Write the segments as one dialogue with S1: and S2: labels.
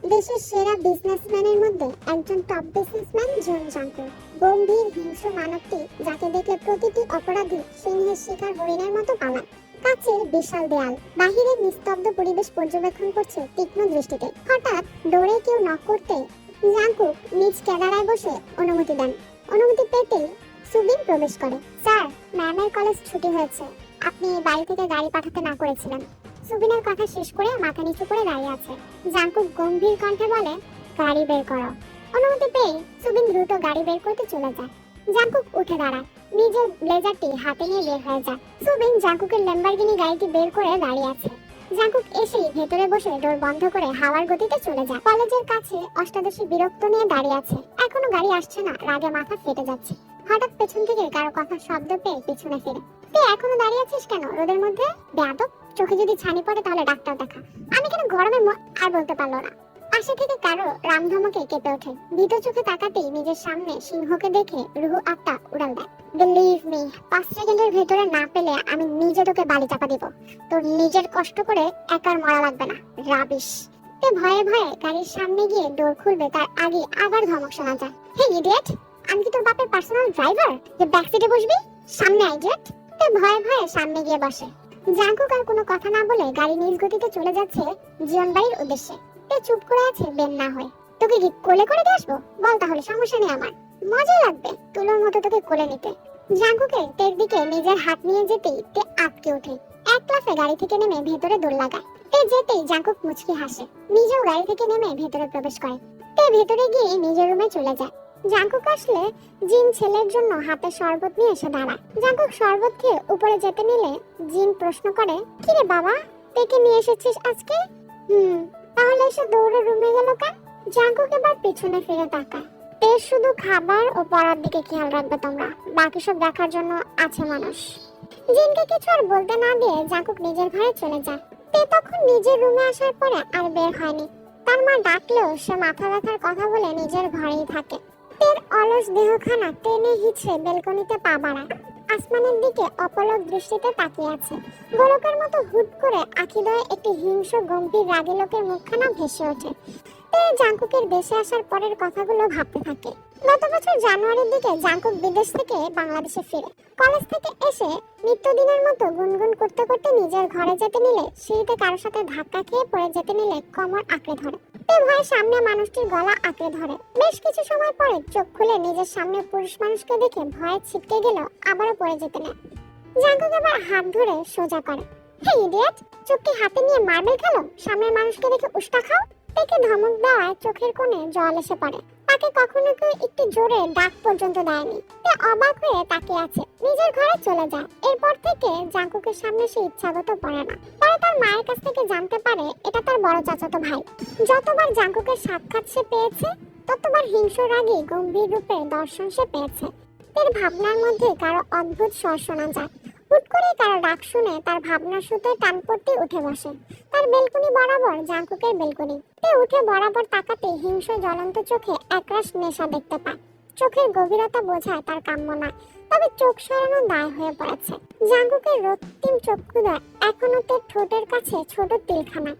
S1: দেশের সেরা বিজনেসম্যানের মধ্যে একজন টপ বিজনেসম্যান জন জাঙ্কু। গম্ভীর, হিংস্র মানবটি যাকে দেখলে প্রতিটি অপরাধী সিংহের শিকার হরিণের মতো পালায়। কাছের বিশাল দেয়াল। বাহিরে নিস্তব্ধ পরিবেশ পর্যবেক্ষণ করছে তীক্ষ্ণ দৃষ্টিতে। হঠাৎ ডোরে কেউ নক করতে জাঙ্কুক নিজ ক্যামেরায় বসে অনুমতি দেন। অনুমতি পেতেই সুবিন প্রবেশ করে। স্যার, ম্যামের কলেজ ছুটি হয়েছে। আপনি বাড়ি থেকে গাড়ি পাঠাতে না করেছিলেন। সুবিনের কথা শেষ করে মাথা নিচু করে দাঁড়িয়ে আছে। জাঙ্কুক গম্ভীর কণ্ঠে বলে, গাড়ি বের করো। অনুমতি পেয়ে সুবিন দ্রুত গাড়ি বের করতে চলে যায়। জাঙ্কুক উঠে দাঁড়ায়। নিজের ব্লেজারটি হাতে নিয়ে বের হয়ে যায়। সুবিন জাঙ্কুকের ল্যাম্বরগিনি গাড়িটি বের করে দাঁড়িয়ে আছে। জাঙ্কুক এসেই ভেতরে বসে ডোর বন্ধ করে হাওয়ার গতিতে চলে যায়। কলেজের কাছে অষ্টাদশী বিরক্ত নিয়ে দাঁড়িয়ে আছে। এখনও গাড়ি আসছে না, রাগে মাথা ফেটে যাচ্ছে। হঠাৎ পেছন থেকে কারও কথা শব্দ পেয়ে পিছনে ফিরে। তুই এখনও দাঁড়িয়ে আছিস কেন রোদের মধ্যে? বেয়াদব চোখে যদি ছানি পড়ে তাহলে ডাক্তার দেখা। আমি কেন গরমে আর বলতে পারল না। পাশে থেকে কারও রামধমকে কেঁপে ওঠে। ভীত চোখে তাকাতেই নিজের সামনে সিংহকে দেখে রুহু আত্মা উড়াল দেয়। বিলিভ মি পাঁচ সেকেন্ডের ভেতরে না পেলে আমি নিজে তোকে বালি চাপা দিব। তোর নিজের কষ্ট করে একার মরা লাগবে না। রাবিশ। তে ভয়ে ভয়ে গাড়ির সামনে গিয়ে ডোর খুলবে তার আগে আবার ধমক শোনা যায়। হে ইডিয়েট আমি কি তোর বাপের পার্সোনাল ড্রাইভার যে ব্যাক সিটে বসবি? সামনে আইডিয়েট তে ভয়ে ভয়ে সামনে গিয়ে বসে। জাঙ্কুক আর কোনো কথা না বলে গাড়ি নিজ গতিতে চলে যাচ্ছে জীবন বাড়ির উদ্দেশ্যে। তে চুপ করে আছে, বেন না হয়ে। তোকে কি কোলে করে দিয়ে আসব? বল তাহলে, সমস্যা নেই আমার। মজা লাগবে তুলোর মতো তোকে কোলে নিতে। জাঙ্কুকে তের দিকে নিজের হাত নিয়ে যেতেই তে আটকে ওঠে। এক লাফে গাড়ি থেকে নেমে ভেতরে দৌড় লাগায়। তে যেতেই জাঙ্কুক মুচকি হাসে। নিজেও গাড়ি থেকে নেমে ভেতরে প্রবেশ করে। তে ভেতরে গিয়ে নিজের রুমে চলে যায়। জাঙ্কুক আসলে জিন ছেলের জন্য হাতে শরবত নিয়ে এসে দাঁড়ায়। জাঙ্কুক শরবত খেয়ে উপরে যেতে নিলে জিন প্রশ্ন করে, কিরে বাবা তেকে নিয়ে এসেছিস আজকে? হুম তাহলে এসে দৌড়ে রুমে গেল কেন জাঙ্কুক এবার পিছনে ফিরে তাকায়। তে শুধু খাবার ও পড়ার দিকে খেয়াল রাখবে তোমরা। বাকি সব দেখার জন্য আছে মানুষ। জিনকে কিছু আর বলতে না দিয়ে জাঙ্কুক নিজের ঘরে চলে যায়। তে তখন নিজের রুমে আসার পরে আর বের হয়নি। তার মা ডাকলেও সে মাথা ব্যথার কথা বলে নিজের ঘরেই থাকে। তের অলস দেহখানা টেনে হিচড়ে বেলকনিতে পা বাড়ায়। আসমানের দিকে অপলক দৃষ্টিতে তাকিয়ে আছে। গোলকের মতো হুট করে আখিদয়ে একটি হিংস্র গম্ভীর রাগী লোকের মুখখানা ভেসে ওঠে। তে জাঙ্কুকের দেশে আসার পরের কথাগুলো ভাবতে থাকে। গত বছর জানুয়ারির দিকে জাঙ্কুক বিদেশ থেকে বাংলাদেশে ফিরে। কলেজ থেকে এসে নিত্যদিনের মতো গুনগুন করতে করতে নিজের ঘরে যেতে নিলে সিঁড়িতে কারোর সাথে ধাক্কা খেয়ে পড়ে যেতে নিলে কমর আঁকড়ে ধরে। তে ভয়ে সামনে মানুষটির গলা আঁকড়ে ধরে। বেশ কিছু সময় পরে চোখ খুলে নিজের সামনে পুরুষ মানুষকে দেখে ভয়ে ছিটকে গেল, আবারও পড়ে যেতে নেয়। জাঙ্কুক আবার হাত ধরে সোজা করে। হে ইডিয়েট চোখকে হাতে নিয়ে মার্বেল খেলো? সামনের মানুষকে দেখে উষ্টা খাও? পেকে ধমক দেওয়ায় চোখের কোণে জল এসে পড়ে। তাকে কখনো কেউ একটু জোরে ডাক পর্যন্ত দেয়নি। তে অবাক হয়ে তাকিয়ে আছে। নিজের ঘরে চলে যায়। এরপর থেকে জাঙ্কুকের সামনে সে ইচ্ছাগত পড়ে না। পরে তার মায়ের কাছ থেকে জানতে পারে এটা তার বড় চাচাতো ভাই। যতবার জাঙ্কুকের সাক্ষাৎ সে পেয়েছে, ততবার হিংস্র রাগে গম্ভীর রূপে দর্শন সে পেয়েছে। এর ভাবনার মধ্যে কারও অদ্ভুত স্বর শোনা যায়। হুট করে কারও ডাক শুনে তার ভাবনার সুতোয় টান পড়তে উঠে বসে। তার বেলকুনি বরাবর জাঙ্কুকের বেলকুনি। তে উঠে বরাবর তাকাতে হিংস্র জ্বলন্ত চোখে একরাশ নেশা দেখতে পায়। চোখের গভীরতা বোঝায় তার কাম্য নয়, তবে চোখ সরানো দায় হয়ে পড়েছে। জাঙ্কুকের রক্তিম চক্ষুদয় এখনও তের ঠোঁটের কাছে ছোট তিলখানা।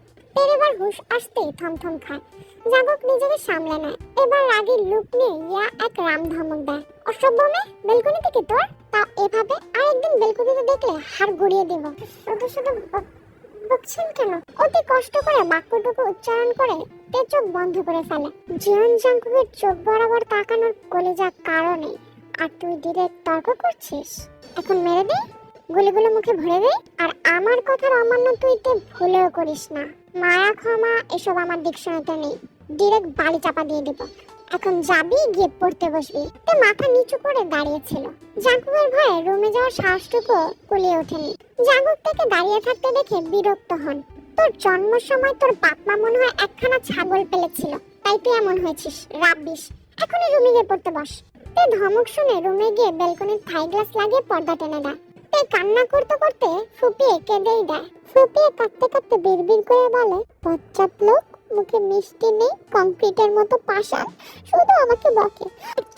S1: এবার হুশ আসতেই থমথম খায়। জাঙ্কুক নিজেকে সামলে নেয়। এবার রাগীর লুক নিয়ে ইয়া এক রাম ধমক দেয়। অসভ্য মেয়ে, বেলকুনি থেকে তোর? তা এভাবে আরেকদিন বেলকুনিতে দেখলে হাড় গড়িয়ে দেব। শুধু শুধু বকছেন কেন? অতি কষ্ট করে বাক্যটুকু উচ্চারণ করে তে চোখ বন্ধ করে ফেলে। জীবন জাঙ্কুকের চোখ বরাবর তাকানোর কলিজা কারণে আর তুই ডিরেক্ট তর্ক করছিস? এখন মেরে দে, গুলিগুলো মুখে ভরে দে, আর আমার কথার অমান্য তুই তে ভুলেও করিস না। মায়া, ক্ষমা এসব আমার ডিকশনারিতে নেই। ডিরেক্ট বালি চাপা দিয়ে দিব। এখন যাবি, গিয়ে পড়তে বসবি। তে মাথা নিচু করে দাঁড়িয়েছিল জাঙ্কুকের ভয়ে রুমে যাওয়ার সাহসটুকু কুলিয়ে ওঠেনি। জাঙ্কুক থেকে দাঁড়িয়ে থাকতে দেখে বিরক্ত হন। তোর জন্ম সময় তোর বাপ মা মনে হয় একখানা ছাগল পেলেছিল। তাই তুই এমন হয়েছিস রাব্বিস এখনই রুমে গিয়ে পড়তে বস। তে ধমক শুনে রুমে গিয়ে ব্যালকনির থাই গ্লাস লাগিয়ে পর্দা টেনে দেয় তে কান্না করতে করতে ফুপিয়ে কেঁদেই দেয়। ফুপিয়ে কাঁদতে কাঁদতে বিড়বিড় করে বলে পশ্চাৎ লোক মুখে মিষ্টি নেই কংক্রিটের মতো পাশা শুধু আমাকে বকে।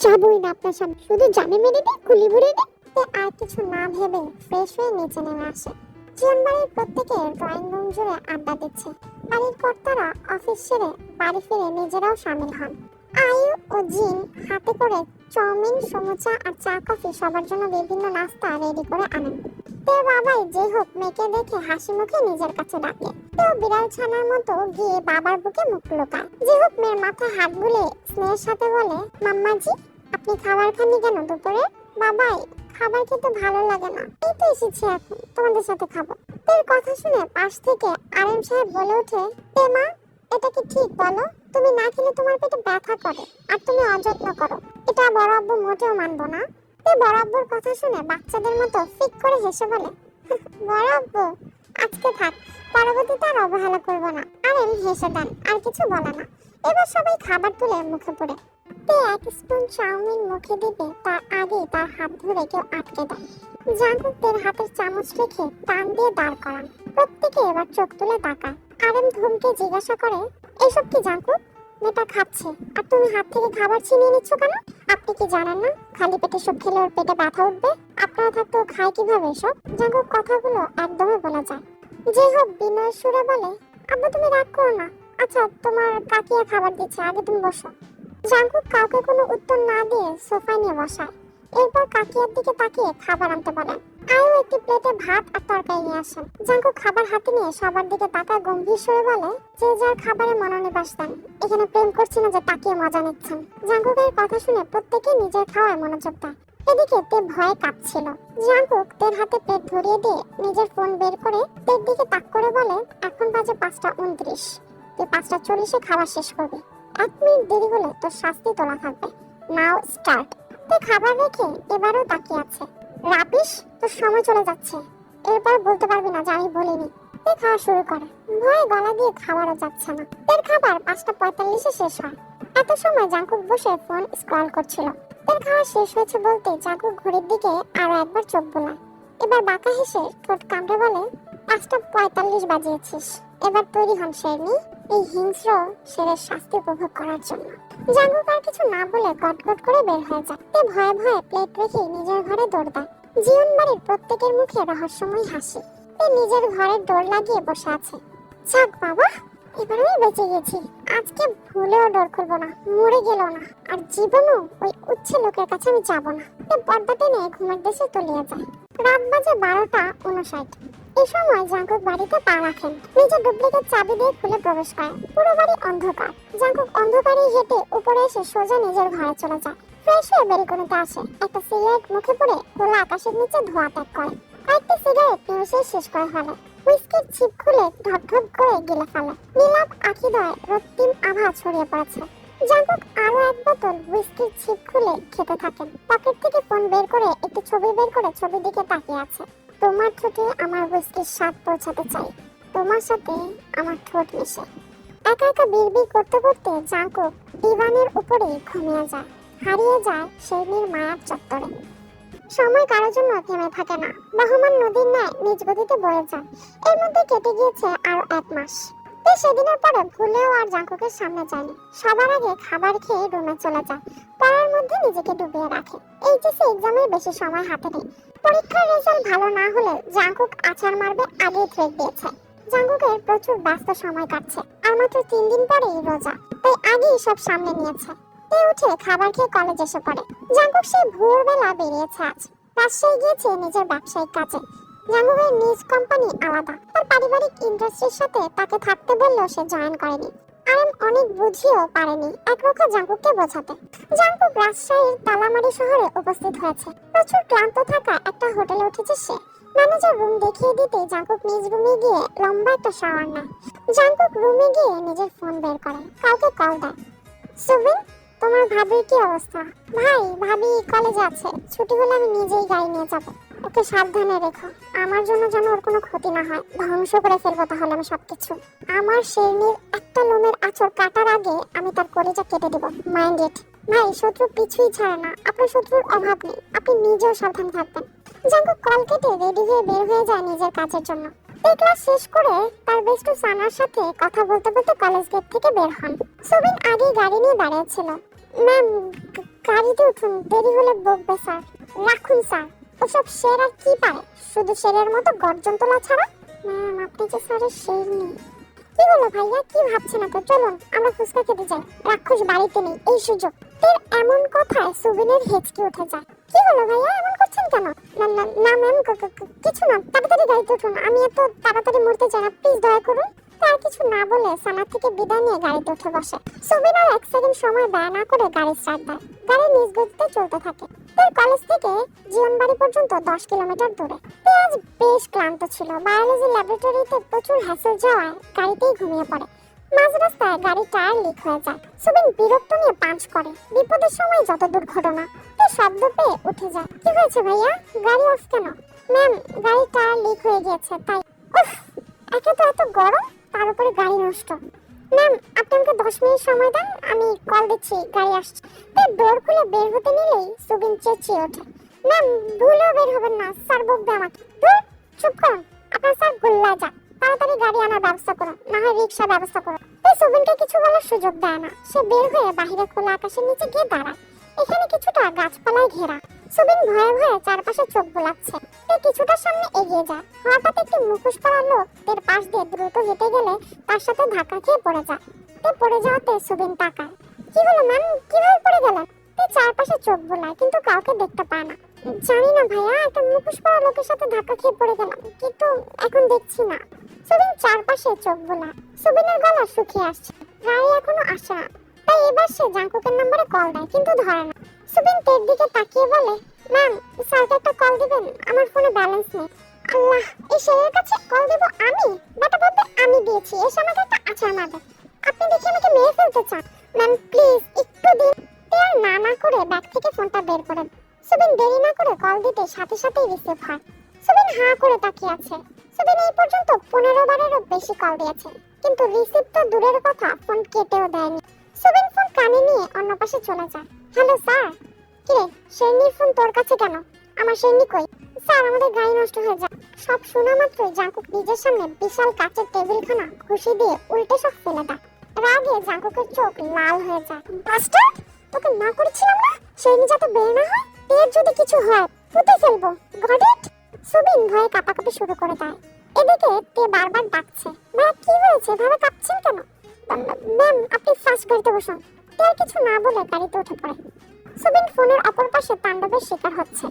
S1: যাবই না আপনার সামনে। শুধু জানে মেরে দে গুলি ভরে দে সে আর কিছু না ভেবে ফ্রেশ হয়ে নিচে নেমে আসে। জীবন বাড়ির প্রত্যেকে ড্রয়িং রুম জুড়ে আড্ডা দিচ্ছে। বাড়ির কর্তারা অফিস সেরে বাড়ি ফিরে নিজেরাও সামিল হন। আয়ু ও জিন হাতে করে চাউমিন সমোসা আর চা কফি সবার জন্য বিভিন্ন নাস্তা রেডি করে আনেন। তে বাবাই, যে হোক, মেয়েকে দেখে হাসি মুখে নিজের কাছে ডাকে। তেও বিড়াল ছানার মতো গিয়ে বাবার বুকে মুখ লোকায়। যে হোক, মেয়ের মাথায় হাত বুলে স্নেহের সাথে বলে, মাম্মাজি, আপনি খাবার খাননি কেন দুপুরে? বাবাই, খাবার খেতে ভালো লাগে না। এই তো এসেছি এখন, তোমাদের সাথে খাব। তের কথা শুনে পাশ থেকে আরেম সাহেব বলে ওঠে তে মা, এটা কি ঠিক বলো? তুমি না খেলে তোমার পেটে ব্যথা করে, আর তুমি অযত্ন করো। এটা বড় আব্বু মোটেও মানবো না। তে বড় কথা শুনে বাচ্চাদের মতো ফিক করে হেসে বলে, বড় আব্বু, আজকে থাক পরবর্তীতে আর অবহেলা করব না। আর এম হেসে দেন, আর কিছু বলে না। এবার সবাই খাবার তুলে মুখে পড়ে। তে এক স্পুন চাউমিন মুখে দিবে তার আগে তার হাত ধরে কেউ আটকে দেয়। জাঙ্কুকদের হাতের চামচ রেখে টান দিয়ে দাঁড় করান। প্রত্যেকে এবার চোখ তুলে তাকায়। আরেম ধুমকে জিজ্ঞাসা করে, এসব কি জাঙ্কুক? মেয়েটা খাচ্ছে আর তুমি হাত থেকে খাবার ছিনিয়ে নিচ্ছ কেন? আপনি কি জানেন না? খালি পেটে সব খেলে ওর পেটে ব্যথা উঠবে? আপনারা থাকতে ও খায় কীভাবে এসব? জাঙ্কুক কথাগুলো একদমই বলা যায়। যে হোক বিনয়ের সুরে বলে, আব্বা, তুমি রাগ করো না। আচ্ছা তোমার কাকিয়া খাবার দিচ্ছে, আগে তুমি বসো। জাঙ্কুক কাউকে কোনো উত্তর না দিয়ে সোফায় নিয়ে বসায়। এরপর কাকিয়ার দিকে তাকিয়ে খাবার আনতে বলেন আয়ু একটি প্লেটে ভাত আর তরকারি নিয়ে আসেন। জাঙ্কুক খাবার হাতে নিয়ে সবার দিকে তাকায় গম্ভীর স্বরে বলে, যে যার খাবারে মনোনিবাস দেন, এখানে প্রেম করছি না যে তাকিয়ে মজা নিচ্ছেন। জাঙ্কুকের কথা শুনে প্রত্যেকে নিজের খাওয়ায় মনোযোগ দেয়। এদিকে তে ভয়ে কাঁপছিল। জাঙ্কুক তের হাতে প্লেট ধরিয়ে দিয়ে নিজের ফোন বের করে তের দিকে তাক করে বলে, এখন বাজে পাঁচটা উনত্রিশ। তুই পাঁচটা চল্লিশে খাবার শেষ করবি। এক মিনিট দেরি হলে তোর শাস্তি তোলা থাকবে। Now start. তে খাবার রেখে এবারও তাকিয়ে আছে। রাপিস তোর সময় চলে যাচ্ছে। এরপর বলতে পারবি না যে আমি বলিনি। তে খাওয়া শুরু করে। ভয়ে গলা দিয়ে খাবারও যাচ্ছে না। তের খাবার পাঁচটা পঁয়তাল্লিশে শেষ হয়। এত সময় জাঙ্কুক বসে ফোন স্ক্রল করছিল। তের খাওয়া শেষ হয়েছে বলতে জাঙ্কুক ঘড়ির দিকে আরও একবার চোখ বোলায়। এবার বাঁকা হেসে ঠোঁট কামড়ে বলে, পাঁচটা পঁয়তাল্লিশ বাজিয়েছিস। এবার তৈরি হন, শেরনি। এই হিংস্র শেরের শাস্তি উপভোগ করার জন্য। জাঙ্কুক আর কিছু না বলে গটগট করে বের হয়ে যায়। তে ভয়ে ভয়ে প্লেট রেখে নিজের ঘরে দৌড় দেয়। জীবন বাড়ির প্রত্যেকের মুখে রহস্যময় হাসি। তে নিজের ঘরে ডোর লাগিয়ে বসে আছে। যাক বাবা এবার আমি বেঁচে গেছি। আজকে ভুলেও ডোর খুলবো না, মরে গেল না। আর জীবনও ওই উচ্ছে লোকের কাছে আমি যাব না। তে পর্দা টেনে ঘুমের দেশে তলিয়ে যায়। রাত বাজে বারোটা উনষাট এই সময় জাঙ্কুক বাড়িতে পা রাখেন। নিজে ডুপ্লিকেট চাবি দিয়ে খুলে প্রবেশ করেন। পুরো বাড়ি অন্ধকার। জাঙ্কুক অন্ধকারে হেঁটে উপরে এসে সোজা নিজের ঘরে চলে যায়। ফ্রেশ হয়ে বেলকনিতে আসে। একটা সিগারেট মুখে পড়ে খোলা আকাশের নিচে ধোঁয়া ত্যাগ করে। কয়েকটি সিগারেট নিউসে শেষ করে ফেলে। হুইস্কির ছিপ খুলে ঢপ ঢপ করে গিলে ফেলে। নীলাপ আখিদয় রক্তিম আভা ছড়িয়ে পড়েছে। জাঙ্কুক আরও এক বোতল হুইস্কির ছিপ খুলে খেতে থাকেন। পকেট থেকে ফোন বের করে একটি ছবি বের করে ছবির দিকে তাকিয়ে আছে। তোমার ঠোঁটে আমার হুইস্কির স্বাদ পৌঁছাতে চাই। তোমার সাথে আমার ঠোঁট মিশে। একা একা বিড়বিড় করতে করতে জাঙ্কুক দিবানের উপরে ঘুমিয়ে যায়। হারিয়ে যায় শেরনির মায়ার চত্বরে। সময় কারও জন্য থেমে থাকে না। বহমান নদীর ন্যায় নিজ গতিতে বয়ে যায়। এর মধ্যে কেটে গিয়েছে আরও এক মাস। তে সেদিনের পরে ভুলেও আর জাঙ্কুকের সামনে যায়নি। সবার আগে খাবার খেয়ে রুমে চলে যায় পড়ার মধ্যে নিজেকে ডুবিয়ে রাখে। এইচএসসি এক্সামের বেশি সময় হাতে নেই। পরীক্ষার রেজাল্ট ভালো না হলে জাঙ্কুক আছাড় মারবে আগেই থ্রেট দিয়েছে। জাঙ্কুকের প্রচুর ব্যস্ত সময় কাটছে। আর মাত্র তিন দিন পরেই রোজা। তাই আগেই সব সামনে নিয়েছে। তে উঠে খাবার খেয়ে কলেজ এসে পড়ে। জাঙ্কুক সেই ভোরবেলা বেরিয়েছে আজ। রাজশাহী গিয়েছে নিজের ব্যবসায়িক কাজে। জাঙ্কুকের নিজ কোম্পানি আলাদা। তার পারিবারিক ইন্ডাস্ট্রির সাথে তাকে থাকতে বললেও সে জয়েন করেনি। অনেক পারেনি জাঙ্কুককে বোঝাতে। জাঙ্কুক রাজশাহীর তালামারি শহরে উপস্থিত হয়েছে। প্রচুর ক্লান্ত থাকা একটা হোটেলে উঠেছে সে। ম্যানেজার রুম দেখিয়ে দিতে জাঙ্কুক নিজ রুমে গিয়ে লম্বা একটা শাওয়ার নেয়। জাঙ্কুক রুমে গিয়ে নিজের ফোন বের করে, কাউকে কল দেয়। সুবিন, তোমার ভাবির কি অবস্থা? ভাই, ভাবি কলেজে আছে। ছুটি হলে আমি নিজেই গাড়ি নিয়ে যাব। ওকে সাবধানে রেখো। আমার জন্য যেন ওর কোনো ক্ষতি না হয়। ধ্বংস করে ফেলব তাহলে আমি সবকিছু। আমার শেরনির একটা লোমের আঁচড় কাটার আগে আমি তার কলিজা কেটে দেবো। Mind it. ভাই শত্রু পিছুই ছাড়ে না। আপনার শত্রুর অভাব নেই। আপনি নিজেও সাবধান থাকবেন। জাঙ্কুক কল কেটে রেডি হয়ে বের হয়ে যায় নিজের কাজের জন্য। এই ক্লাস শেষ করে তার বেস্টু সানার সাথে কথা বলতে বলতে কলেজ গেট থেকে বের হন। সুবিন আগে গাড়ি নিয়ে দাঁড়িয়েছিল ম্যাম, গাড়িতে উঠুন। দেরি হলে বকবে, স্যার। রাখুন, স্যার। ওসব শের আর কি পারে শুধু শেরের মতো গর্জন তোলা ছাড়া? ম্যাম আপনি যে স্যারের শের নেই কি হলো ভাইয়া? কি ভাবছেন এত? চলুন, আমরা ফুচকা খেতে যাই। রাক্ষস বাড়িতে নেই, এই সুযোগ। তোর এমন কথায় সুবিনের হেঁচকি উঠে যায়। কি হলো ভাইয়া? এমন করছেন কেন? না না না ম্যাম কিছু না। তাড়াতাড়ি গাড়িতে উঠুন। আমি এত তাড়াতাড়ি মরতে চাই না। প্লিজ দয়া করুন। তার কিছু না বলে সানা থেকে বিদায় নিয়ে গাড়িতে উঠে বসে। সুবিন এক সেকেন্ড সময় ব্যয় না করে গাড়ি স্টার্ট দেয়। গাড়ি নিজ গতিতে চলতে থাকে। তার কলেজ থেকে জীবন বাড়ি পর্যন্ত দশ কিলোমিটার দূরে। আজ বেশ ক্লান্ত ছিল। বায়োলজি ল্যাবরেটরিতে প্রচুর হ্যাসেল যাওয়ায় গাড়িতেই ঘুমিয়ে পড়ে। মাঝ রাস্তায় গাড়ি টায়ার লিক হয়ে যায়। সুবিন বিরক্ত নিয়ে পাঞ্চ করে। বিপদের সময় যত দুর্ঘটনা তে শব্দ পেয়ে উঠে যায়। কি হয়েছে ভাইয়া? গাড়ি অফ কেন? ম্যাম গাড়ি টায়ার লিক হয়ে গিয়েছে, তাই উফ! একে তো এত গরম, তার উপরে গাড়ি নষ্ট। ম্যাম আপনি আমাকে দশ মিনিট সময় দেন আমি কল দিচ্ছি গাড়ি আসছে। তাই ডোর খুলে বের হতে নিলেই সুবিন চেঁচিয়ে ওঠে। ম্যাম ভুলেও বের হবেন না স্যার বকবে আমাকে। ধুর, চুপ করুন। আপনার স্যার গোল্লা যাক। তাড়াতাড়ি গাড়ি আনার ব্যবস্থা করুন না হয় রিক্সা ব্যবস্থা করুন। তাই সুবিনকে কিছু বলার সুযোগ দেয় না। সে বের হয়ে বাহিরে খোলা আকাশের নিচে গিয়ে দাঁড়ায়। এখানে কিছুটা গাছপালায় ঘেরা। সুবিন ভয়ে ভয়ে চারপাশে চোখ বোলাচ্ছে সে কিছুটা সামনে এগিয়ে যায় হঠাৎ একটি মুখোশ পরা লোক তার পাশ দিয়ে দ্রুত হেঁটে গেলে তার সাথে ধাক্কা খেয়ে পড়ে যায়। তে পড়ে যাওয়াতে সুবিন তাকায়। কি হলো, ম্যাম? কীভাবে পড়ে গেলেন? তে চারপাশে চোখ বোলায় কিন্তু কাউকে দেখতে পায় না। জানি না ভাইয়া, একটা মুখোশ পরা লোকের সাথে ধাক্কা খেয়ে পড়ে গেলাম, কিন্তু এখন দেখছি না। সুবিন চারপাশে চোখ বোলায় সুবিনের গলা শুকিয়ে আসছে। গাড়ি এখনও আসে না। তাই এবার সে জাঙ্কুকের নম্বরে কল দেয়, কিন্তু ধরে না। সুবিন তের দিকে তাকিয়ে বলে, ম্যাম, স্যারকে একটা কল দিবেন? আমার ফোনে ব্যালেন্স নেই। আল্লাহ, এই শেরের কাছে কল দেব আমি? বেটা বলতে আমি দিয়েছি, এসে আমাকে একটা আচার মারবে। আপনি দেখি আমাকে মেরে ফেলতে চান। ম্যাম প্লিজ একটু দিন তে আর না না করে ব্যাগ থেকে ফোনটা বের করে। সুবিন দেরি না করে কল দিতে সাথে সাথেই রিসিভ হয়। সুবিন হাঁ করে তাকিয়ে আছে। সুবিন এই পর্যন্ত পনেরো বারেরও বেশি কল দিয়েছে। কিন্তু রিসিভ তো দূরের কথা ফোন কেটেও দেয়নি। সুবিন ফোন কানে নিয়ে অন্য পাশে চলে যায়। Hello, sir. কিরে শেরনির ফোন তোর কাছে কেন? আমার শেরনি কই? স্যার, আমাদের গাড়ি নষ্ট হয়ে যায় সব শোনা মাত্রই জাঙ্কুক নিজের সামনে বিশাল কাচের টেবিলখানা ঘুষি দিয়ে উল্টে সব ফেলে দেয়। রাগে জাঙ্কুকের চোখ লাল হয়ে যায়। মাস্টার তোকে না করেছিলাম না? শেরনি যাতে বের না হয়? এর যদি কিছু হয়, পুঁতে ফেলব। Got it? সুবিন ভয়ে কাঁপাকাঁপি শুরু করে দেয়। এদিকে তে বারবার ডাকছে। ভাইয়া কি হয়েছে? ভাবে কাঁপছেন কেন? ম্যাম, আপনি ফার্স্ট গাড়িতে বসুন। তে কিছু না বলে গাড়িতে উঠে পড়ে। সুবিন ফোনের অপর পাশে তাণ্ডবের শিকার হচ্ছে।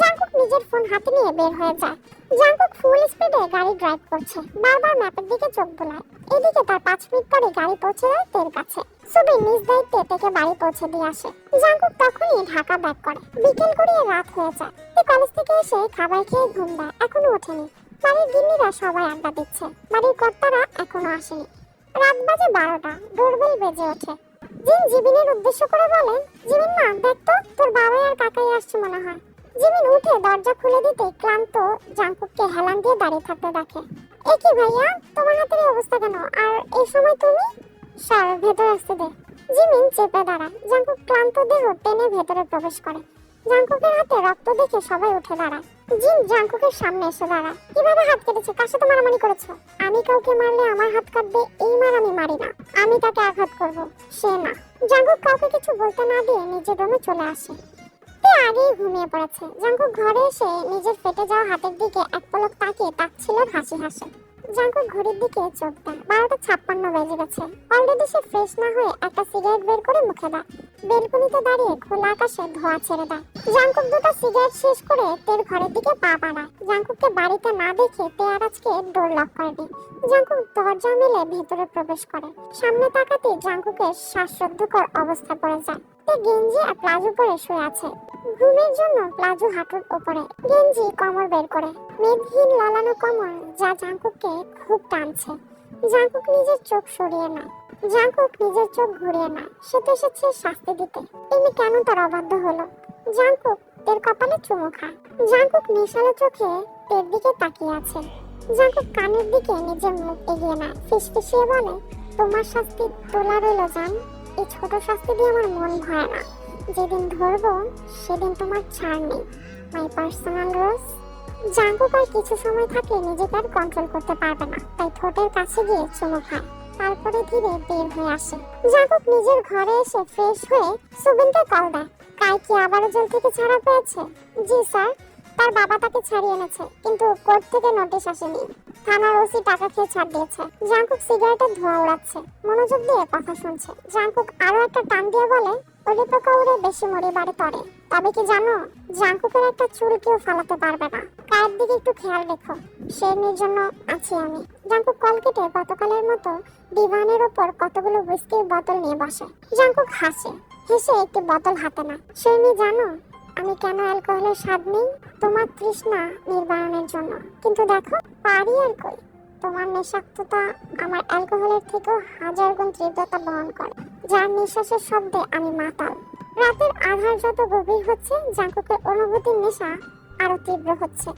S1: জাঙ্কুক নিজের ফোন হাতে নিয়ে বের হয়ে যায়। জাঙ্কুক ফুল স্পিডে গাড়ি ড্রাইভ করছে। বারবার ম্যাপের দিকে চোখ বোলায়। এদিকে তার পাঁচ মিনিট পরে গাড়ি পৌঁছে যায় তের কাছে সুবিন নিজ দায়িত্বে থেকে বাড়ি পৌঁছে দিয়ে আসে। জাঙ্কুক তখনই ঢাকা ব্যাক করে। বিকেল গড়িয়ে রাত হয়ে যায়। তে কলেজ থেকে এসে খাবার খেয়ে ঘুম দেয়। এখনও ওঠেনি। বাড়ির গিন্নিরা সবাই আড্ডা দিচ্ছে। বাড়ির কর্তারা এখনও আসেনি। রাত বাজে বারোটা। ডোরবেল বেজে ওঠে। জিন জিবিনের উদ্দেশ্য করে বলে জিবিন মা, দেখ তো, তোর বাবা আর কাকাই আসছে মনে হয়। জিমিন উঠে দরজা খুলে দিতে ক্লান্ত জাঙ্কুককে হেলান দিয়ে দাঁড়িয়ে থাকতে দেখে। এ কি ভাইয়া, তোমার হাতের এই অবস্থা কেন? আর এই সময় তুমি? স্যার, ভেতরে আসতে দে। জিমিন চেপে দাঁড়ায়। জাঙ্কুক ক্লান্ত দেহ টেনে ভেতরে প্রবেশ করে। জাঙ্কুকের হাতে রক্ত দেখে সবাই উঠে দাঁড়ায়। জিন জাঙ্কুকের সামনে এসে দাঁড়ায় কীভাবে হাত কেটেছে? কার সাথে মারামারি করেছ? আমি কাউকে মারলে আমার হাত কাটবে, এই মার আমি মারি না। আমি তাকে আঘাত করব, সে না। জাঙ্কুক কাউকে কিছু বলতে না দিয়ে নিজের রুমে চলে আসে। আগেই ঘুমিয়ে পড়েছে। জাঙ্কুক ঘরে এসে নিজের ফেটে যাওয়া হাতের দিকে এক পলক তাকিয়ে তাচ্ছিল হাসি হাসে। জাঙ্কুক ঘড়ির দিকে চোখ দেয়। বারোটা ছাপ্পান্ন বেজে গেছে। অলরেডি সে ফ্রেশ না হয়ে একটা সিগারেট বের করে মুখে দেয়। বেলকনিতে দাঁড়িয়ে খোলা আকাশে ধোঁয়া ছেড়ে দেয়। জাঙ্কুক দুটো সিগারেট শেষ করে তের ঘরের দিকে পা বাড়ায়। জাঙ্কুককে বাড়িতে না দেখে তে আজকে ডোর লক করে দেয়। জাঙ্কুক দরজা মেলে ভেতরে প্রবেশ করে। সামনে তাকাতে জাঙ্কুকের শ্বাসরুদ্ধকর অবস্থা পড়ে যায়। তে গেঞ্জি আর প্লাজো পরে শুয়ে আছে। ঘুমের জন্য প্লাজো হাঁটুর উপরে গেঞ্জি কমর বের করে। মেদহীন ললানো কমর যা জাঙ্কুককে খুব টানছে। জাঙ্কুক নিজের চোখ সরিয়ে নেয়। জাঙ্কুক নিজের চোখ ঘুরিয়ে নেয়। সে তো এসেছে শাস্তি দিতে। এমনি কেন তার অবাধ্য হলো? জাঙ্কুক তের কপালে চুমু খায়। জাঙ্কুক নেশালো চোখে তের দিকে তাকিয়ে আছে। জাঙ্কুক কানের দিকে নিজের মুখ এগিয়ে নেয়। ফিসফিসিয়ে বলে, তোমার শাস্তি তোলা রইল, জান। এই ছোট শাস্তি দিয়ে আমার মন ভয় না। যেদিন ধরবো, সেদিন তোমার ছাড় নেই। মাই পার্সোনাল রোজ জাঙ্কুক আর কিছু সময় থাকলে নিজেকে আর কন্ট্রোল করতে পারবে না। তাই ঠোঁটের কাছে গিয়ে চুমু খায়। তারপরে ধীরে বের হয়ে আসে। জাঙ্কুক নিজের ঘরে এসে ফ্রেশ হয়ে সুবিনকে কল দেয়। কাই কি আবারও জেল থেকে ছাড়া পেয়েছে? জি স্যার তার বাবা তাকে ছাড়িয়ে এনেছে, কিন্তু কোর্ট থেকে নোটিশ আসেনি। থানার ওসি টাকা খেয়ে ছাড় দিয়েছে। জাঙ্কুক সিগারেটের ধোঁয়া উড়াচ্ছে। মনোযোগ দিয়ে কথা শুনছে। জাঙ্কুক আরও একটা টান দিয়ে বলে ওরে পোকা উড়ে বেশি মরে বাড়ে তরে তবে কি জানো, জাঙ্কুকের একটা চুল কেউ ফালাতে পারবে না। কায়ের দিকে একটু খেয়াল রেখো। সের জন্য আছি আমি। জাঙ্কুক কল কেটে গতকালের মতো ডিভানের ওপর কতগুলো হুইস্কির বোতল নিয়ে বসে। জাঙ্কুক হাসে। হেসে একটি বোতল হাতে না সেরনি জানো, আমি কেন অ্যালকোহলের স্বাদ নেই? তোমার তৃষ্ণা নির্বারণের জন্য। কিন্তু দেখো, পারি আর কই? তোমার নেশাক্ততা আমার অ্যালকোহলের থেকেও হাজার গুণ তীব্রতা বহন করে। যার নিঃশ্বাসের শব্দে আমি মাতাল। রাতের আধার যত গভীর হচ্ছে জাঙ্কুকের অনুভূতির নেশা আরও তীব্র হচ্ছে।